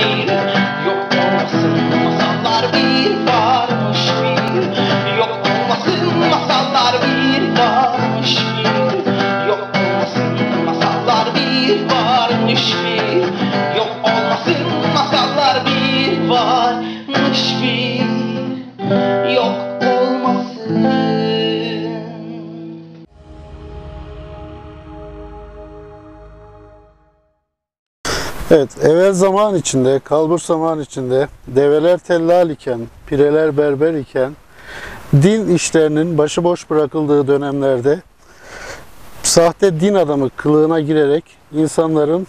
bir Evet, evvel zaman içinde, kalbur zaman içinde, develer tellal iken, pireler berber iken, din işlerinin başıboş bırakıldığı dönemlerde sahte din adamı kılığına girerek insanların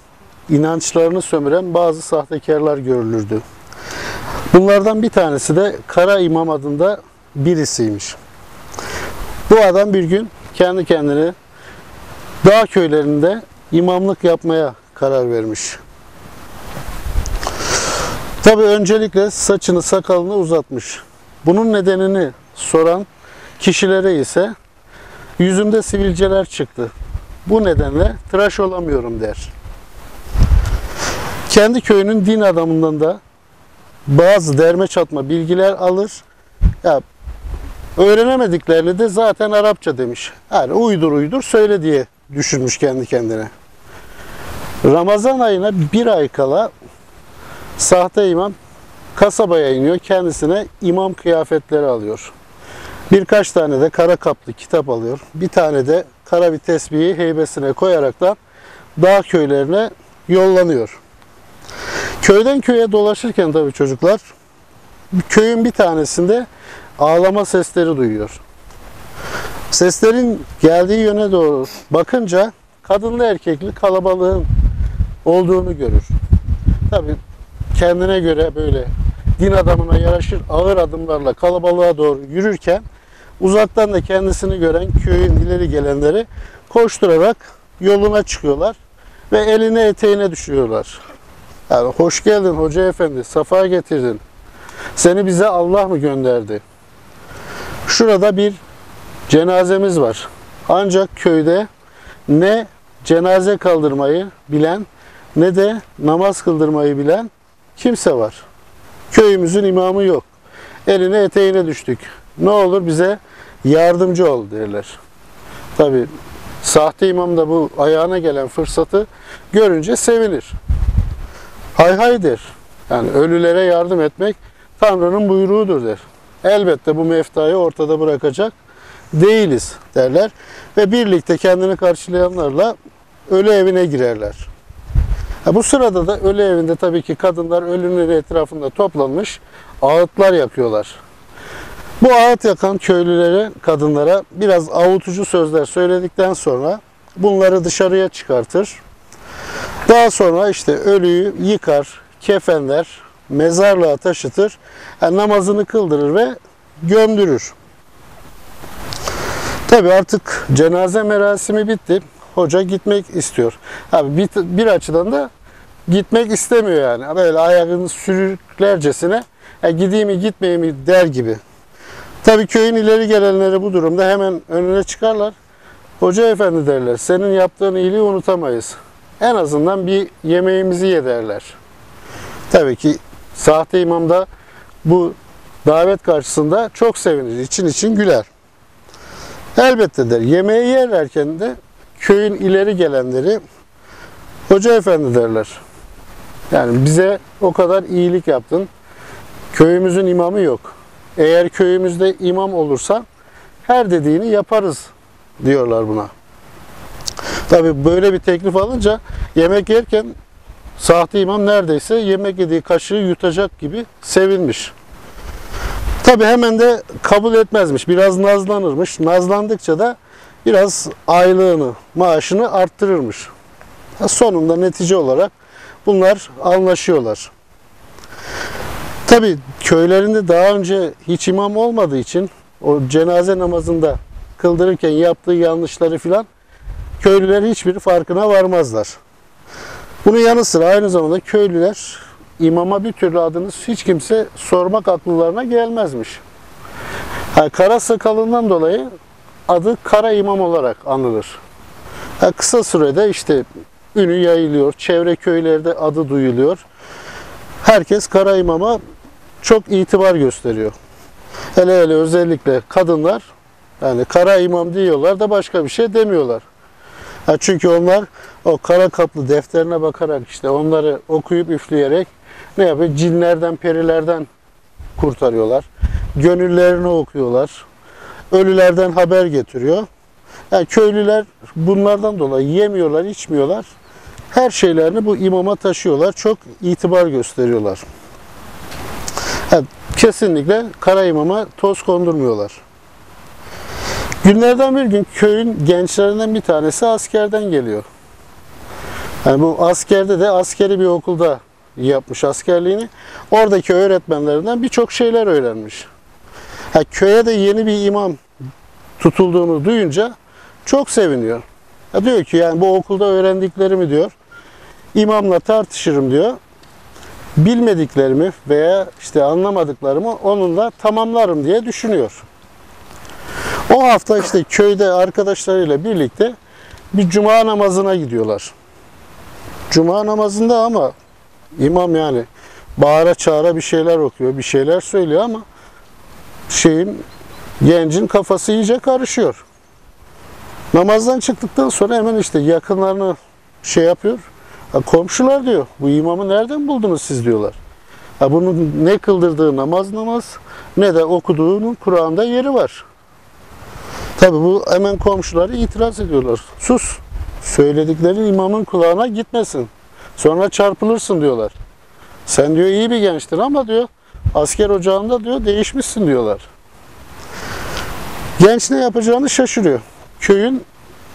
inançlarını sömüren bazı sahtekarlar görülürdü. Bunlardan bir tanesi de Kara İmam adında birisiymiş. Bu adam bir gün kendi kendine dağ köylerinde imamlık yapmaya karar vermiş. Tabi öncelikle saçını sakalını uzatmış. Bunun nedenini soran kişilere ise yüzümde sivilceler çıktı. Bu nedenle tıraş olamıyorum der. Kendi köyünün din adamından da bazı derme çatma bilgiler alır. Ya öğrenemediklerini de zaten Arapça demiş. Yani uydur uydur söyle diye düşünmüş kendi kendine. Ramazan ayına bir ay kala sahte imam kasabaya iniyor. Kendisine imam kıyafetleri alıyor. Birkaç tane de kara kaplı kitap alıyor. Bir tane de kara bir tesbihi heybesine koyarak da dağ köylerine yollanıyor. Köyden köye dolaşırken tabii çocuklar köyün bir tanesinde ağlama sesleri duyuyor. Seslerin geldiği yöne doğru bakınca kadınlı erkekli kalabalığın olduğunu görür. Tabii kendine göre böyle din adamına yaraşır ağır adımlarla kalabalığa doğru yürürken uzaktan da kendisini gören köyün ileri gelenleri koşturarak yoluna çıkıyorlar ve eline eteğine düşüyorlar. Yani hoş geldin hoca efendi, safa getirdin. Seni bize Allah mı gönderdi? Şurada bir cenazemiz var. Ancak köyde ne cenaze kaldırmayı bilen ne de namaz kıldırmayı bilen kimse var. Köyümüzün imamı yok. Eline eteğine düştük. Ne olur bize yardımcı ol derler. Tabi sahte imam da bu ayağına gelen fırsatı görünce sevinir. Hay hay der. Yani ölülere yardım etmek Tanrı'nın buyruğudur der. Elbette bu meftayı ortada bırakacak değiliz derler. Ve birlikte kendini karşılayanlarla ölü evine girerler. Bu sırada da ölü evinde tabii ki kadınlar ölünün etrafında toplanmış ağıtlar yakıyorlar. Bu ağıt yakan köylülere, kadınlara biraz avutucu sözler söyledikten sonra bunları dışarıya çıkartır. Daha sonra işte ölüyü yıkar, kefenler, mezarlığa taşıtır, yani namazını kıldırır ve gömdürür. Tabi artık cenaze merasimi bitti. Hoca gitmek istiyor. Abi bir, bir açıdan da gitmek istemiyor yani. Böyle ayağını sürüklercesine e, gideyim mi gitmeyeyim mi der gibi. Tabi köyün ileri gelenleri bu durumda hemen önüne çıkarlar. Hoca efendi derler senin yaptığın iyiliği unutamayız. En azından bir yemeğimizi ye derler. Tabii ki sahte imam da bu davet karşısında çok sevinir. için için güler. Elbette der. Yemeği yerlerken de köyün ileri gelenleri hoca efendi derler. Yani bize o kadar iyilik yaptın. Köyümüzün imamı yok. Eğer köyümüzde imam olursa her dediğini yaparız diyorlar buna. Tabi böyle bir teklif alınca yemek yerken sahte imam neredeyse yemek yediği kaşığı yutacak gibi sevinmiş. Tabi hemen de kabul etmezmiş. Biraz nazlanırmış. Nazlandıkça da biraz aylığını, maaşını arttırırmış. Sonunda netice olarak bunlar anlaşıyorlar. Tabi köylerinde daha önce hiç imam olmadığı için o cenaze namazında kıldırırken yaptığı yanlışları filan köylüler hiçbir farkına varmazlar. Bunun yanı sıra aynı zamanda köylüler imama bir türlü adını hiç kimse sormak akıllarına gelmezmiş. Yani kara sakalından dolayı adı kara imam olarak anılır. Yani kısa sürede işte ünü yayılıyor, çevre köylerde adı duyuluyor. herkes kara imama çok itibar gösteriyor. Hele hele özellikle kadınlar yani kara imam diyorlar da başka bir şey demiyorlar. Ha çünkü onlar o kara kaplı defterine bakarak işte onları okuyup üfleyerek ne yapıyor? Cinlerden, perilerden kurtarıyorlar. Gönüllerini okuyorlar. Ölülerden haber getiriyor. Yani köylüler bunlardan dolayı yemiyorlar, içmiyorlar. Her şeylerini bu imama taşıyorlar. Çok itibar gösteriyorlar. Yani kesinlikle kara imama toz kondurmuyorlar. Günlerden bir gün köyün gençlerinden bir tanesi askerden geliyor. Yani bu askerde de askeri bir okulda yapmış askerliğini. Oradaki öğretmenlerinden birçok şeyler öğrenmiş. Ha, köye de yeni bir imam tutulduğunu duyunca çok seviniyor. Ya diyor ki yani bu okulda öğrendiklerimi diyor imamla tartışırım diyor. Bilmediklerimi veya işte anlamadıklarımı onunla tamamlarım diye düşünüyor. O hafta işte köyde arkadaşlarıyla birlikte bir cuma namazına gidiyorlar. Cuma namazında ama imam yani bağıra çağıra bir şeyler okuyor, bir şeyler söylüyor ama şeyin gencin kafası iyice karışıyor. Namazdan çıktıktan sonra hemen işte yakınlarını şey yapıyor. Komşular diyor, bu imamı nereden buldunuz siz diyorlar. Ha, bunun ne kıldırdığı namaz namaz ne de okuduğunun Kur'an'da yeri var. Tabi bu hemen komşuları itiraz ediyorlar. Sus, söyledikleri imamın kulağına gitmesin. Sonra çarpılırsın diyorlar. Sen diyor iyi bir gençtin ama diyor asker ocağında diyor değişmişsin diyorlar. Genç ne yapacağını şaşırıyor. Köyün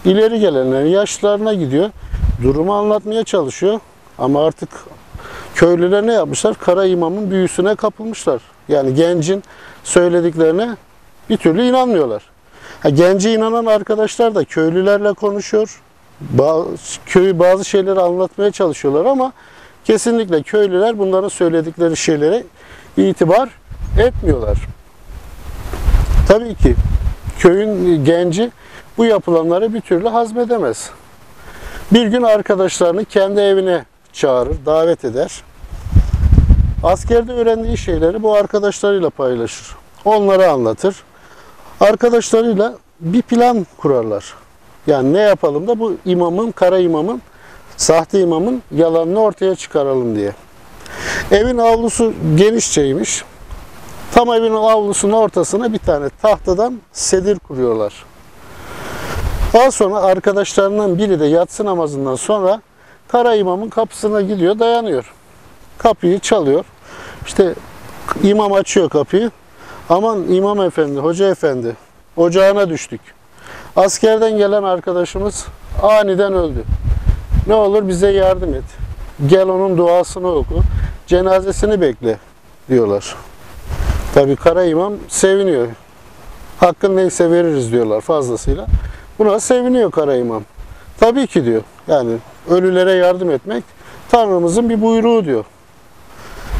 ileri gelenleri yaşlarına gidiyor. Durumu anlatmaya çalışıyor. Ama artık köylüler ne yapmışlar? Kara imamın büyüsüne kapılmışlar. Yani gencin söylediklerine bir türlü inanmıyorlar. Ha, gence inanan arkadaşlar da köylülerle konuşuyor. Bazı, köyü bazı şeyleri anlatmaya çalışıyorlar ama kesinlikle köylüler bunların söyledikleri şeylere itibar etmiyorlar. Tabii ki köyün genci bu yapılanları bir türlü hazmedemez. Bir gün arkadaşlarını kendi evine çağırır, davet eder. Askerde öğrendiği şeyleri bu arkadaşlarıyla paylaşır. Onlara anlatır. Arkadaşlarıyla bir plan kurarlar. Yani ne yapalım da bu imamın, kara imamın, sahte imamın yalanını ortaya çıkaralım diye. Evin avlusu genişçeymiş. Tam evin avlusunun ortasına bir tane tahtadan sedir kuruyorlar. Daha sonra arkadaşlarından biri de yatsı namazından sonra Kara imamın kapısına gidiyor, dayanıyor. Kapıyı çalıyor. İşte imam açıyor kapıyı. Aman imam efendi, hoca efendi, ocağına düştük. Askerden gelen arkadaşımız aniden öldü. Ne olur bize yardım et. Gel onun duasını oku. Cenazesini bekle diyorlar. Tabi kara imam seviniyor. Hakkın neyse veririz diyorlar fazlasıyla. Buna seviniyor kara imam. Tabii ki diyor. Yani ölülere yardım etmek Tanrımızın bir buyruğu diyor.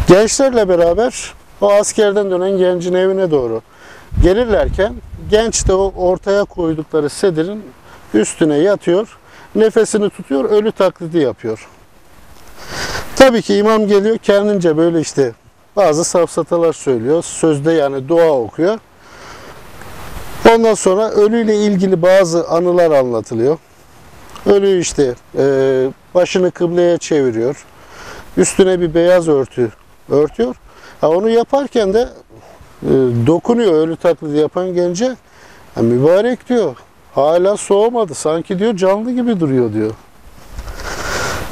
Gençlerle beraber o askerden dönen gencin evine doğru gelirlerken genç de o ortaya koydukları sedirin üstüne yatıyor. Nefesini tutuyor, ölü taklidi yapıyor. Tabii ki imam geliyor kendince böyle işte bazı safsatalar söylüyor. Sözde yani dua okuyor. Ondan sonra ölüyle ilgili bazı anılar anlatılıyor. Ölü işte e, başını kıbleye çeviriyor. Üstüne bir beyaz örtü örtüyor. Ha, onu yaparken de e, dokunuyor ölü taklidi yapan gence. Ha, mübarek diyor. Hala soğumadı. Sanki diyor canlı gibi duruyor diyor.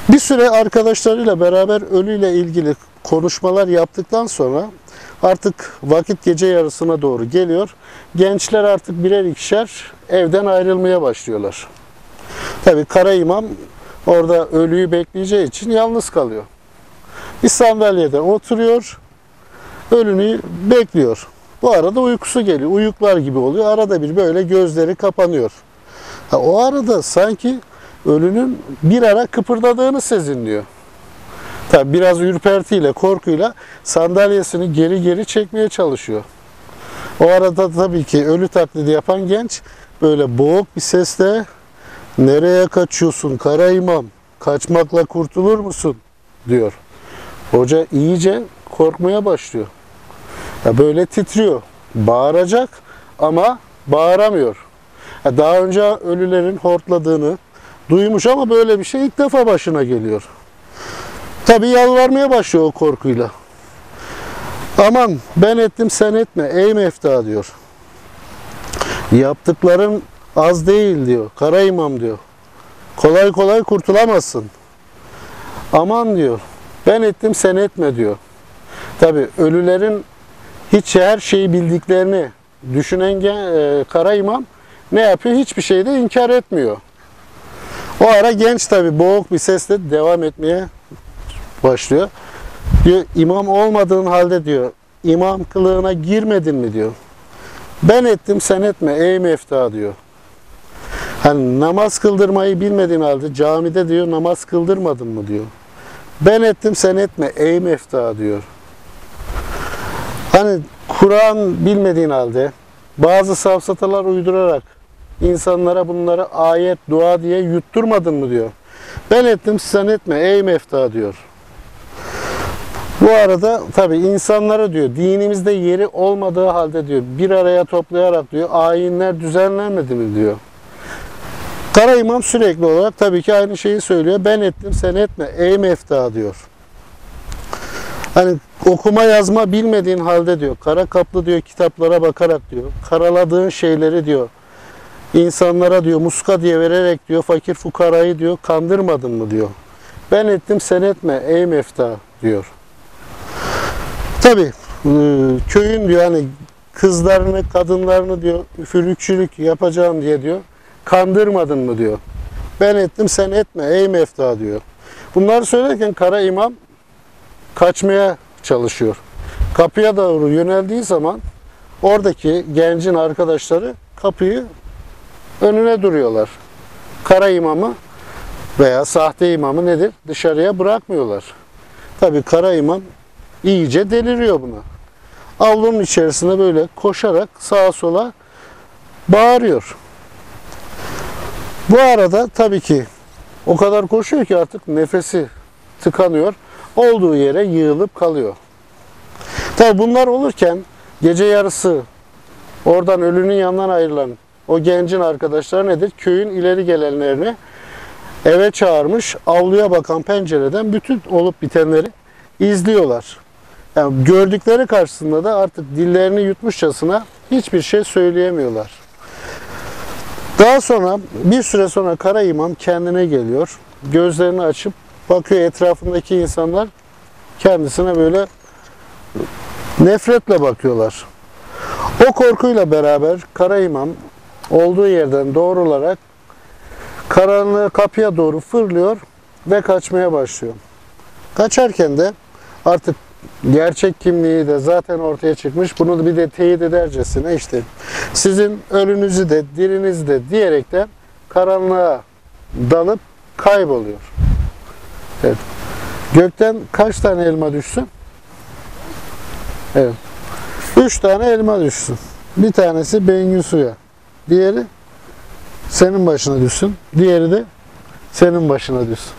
Bir süre arkadaşlarıyla beraber ölüyle ilgili konuşmalar yaptıktan sonra artık vakit gece yarısına doğru geliyor. Gençler artık birer ikişer evden ayrılmaya başlıyorlar. Tabi Kara İmam orada ölüyü bekleyeceği için yalnız kalıyor. Bir sandalyede oturuyor, ölünü bekliyor. Bu arada uykusu geliyor, uyuklar gibi oluyor. Arada bir böyle gözleri kapanıyor. Ha, o arada sanki ölünün bir ara kıpırdadığını sezinliyor. Tabi biraz ürpertiyle, korkuyla sandalyesini geri geri çekmeye çalışıyor. O arada tabii ki ölü taklidi yapan genç böyle boğuk bir sesle Nereye kaçıyorsun kara imam? Kaçmakla kurtulur musun? diyor. Hoca iyice korkmaya başlıyor. Ya böyle titriyor. Bağıracak ama bağıramıyor. Ya daha önce ölülerin hortladığını duymuş ama böyle bir şey ilk defa başına geliyor. Tabii yalvarmaya başlıyor o korkuyla. Aman ben ettim sen etme ey mefta diyor. Yaptıkların az değil diyor. Kara imam diyor. Kolay kolay kurtulamazsın. Aman diyor. Ben ettim sen etme diyor. Tabi ölülerin hiç her şeyi bildiklerini düşünen e, kara imam ne yapıyor? Hiçbir şeyi de inkar etmiyor. O ara genç tabi boğuk bir sesle devam etmeye başlıyor. Diyor imam olmadığın halde diyor imam kılığına girmedin mi diyor. Ben ettim sen etme ey mefta diyor. Hani namaz kıldırmayı bilmediğin halde camide diyor namaz kıldırmadın mı diyor. Ben ettim sen etme ey mefta diyor. Hani Kur'an bilmediğin halde bazı safsatalar uydurarak insanlara bunları ayet, dua diye yutturmadın mı diyor. Ben ettim sen etme ey mefta diyor. Bu arada tabi insanlara diyor dinimizde yeri olmadığı halde diyor bir araya toplayarak diyor ayinler düzenlenmedi mi diyor. Kara İmam sürekli olarak tabii ki aynı şeyi söylüyor. Ben ettim sen etme ey mefta diyor. Hani okuma yazma bilmediğin halde diyor. Kara kaplı diyor kitaplara bakarak diyor. Karaladığın şeyleri diyor. İnsanlara diyor muska diye vererek diyor fakir fukarayı diyor kandırmadın mı diyor. Ben ettim sen etme ey mefta diyor. Tabii e, köyün diyor hani kızlarını, kadınlarını diyor üfürükçülük yapacağım diye diyor. Kandırmadın mı diyor. Ben ettim sen etme ey mefta diyor. Bunları söylerken kara imam kaçmaya çalışıyor. Kapıya doğru yöneldiği zaman oradaki gencin arkadaşları kapıyı önüne duruyorlar. Kara imamı veya sahte imamı nedir? Dışarıya bırakmıyorlar. Tabii kara imam iyice deliriyor buna. Avlunun içerisinde böyle koşarak sağa sola bağırıyor. Bu arada tabii ki o kadar koşuyor ki artık nefesi tıkanıyor. Olduğu yere yığılıp kalıyor. Tabii bunlar olurken gece yarısı oradan ölünün yanından ayrılan o gencin arkadaşları nedir? Köyün ileri gelenlerini eve çağırmış, avluya bakan pencereden bütün olup bitenleri izliyorlar. Yani gördükleri karşısında da artık dillerini yutmuşçasına hiçbir şey söyleyemiyorlar. Daha sonra bir süre sonra Kara İmam kendine geliyor. Gözlerini açıp bakıyor etrafındaki insanlar kendisine böyle nefretle bakıyorlar. O korkuyla beraber Kara İmam olduğu yerden doğrularak karanlığı kapıya doğru fırlıyor ve kaçmaya başlıyor. Kaçarken de artık gerçek kimliği de zaten ortaya çıkmış. Bunu da bir de teyit edercesine işte sizin ölünüzü de dirinizi de diyerekten karanlığa dalıp kayboluyor. Evet. Gökten kaç tane elma düşsün? Evet. Üç tane elma düşsün. Bir tanesi Bengisu'ya. Diğeri senin başına düşsün. Diğeri de senin başına düşsün.